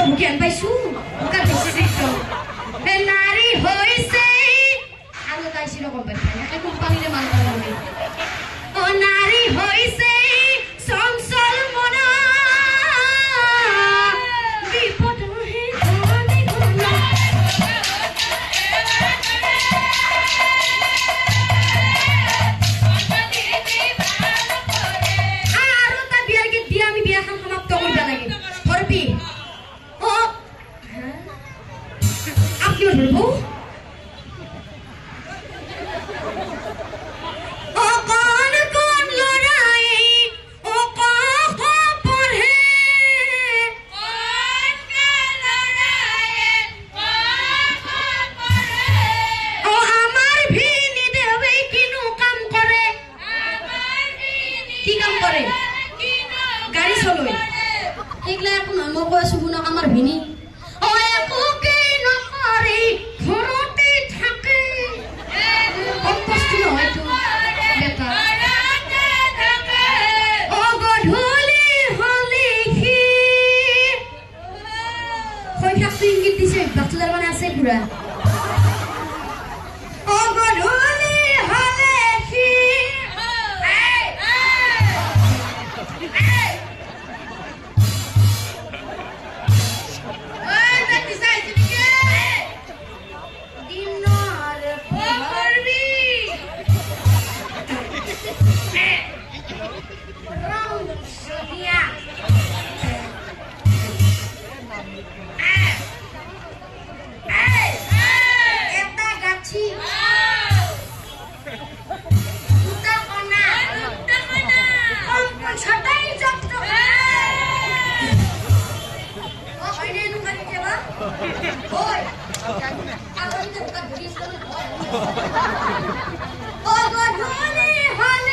চমকিয়ান পাইছু? কাছে নারী হয়েছে আমি তাই সেরকম পাইছি এগুলা এখন আমার বয়স গুণক আমার ভিনি। ইঙ্গিত দিছে মানে আছে পুরা। Oh God Oh, God, holy, holy.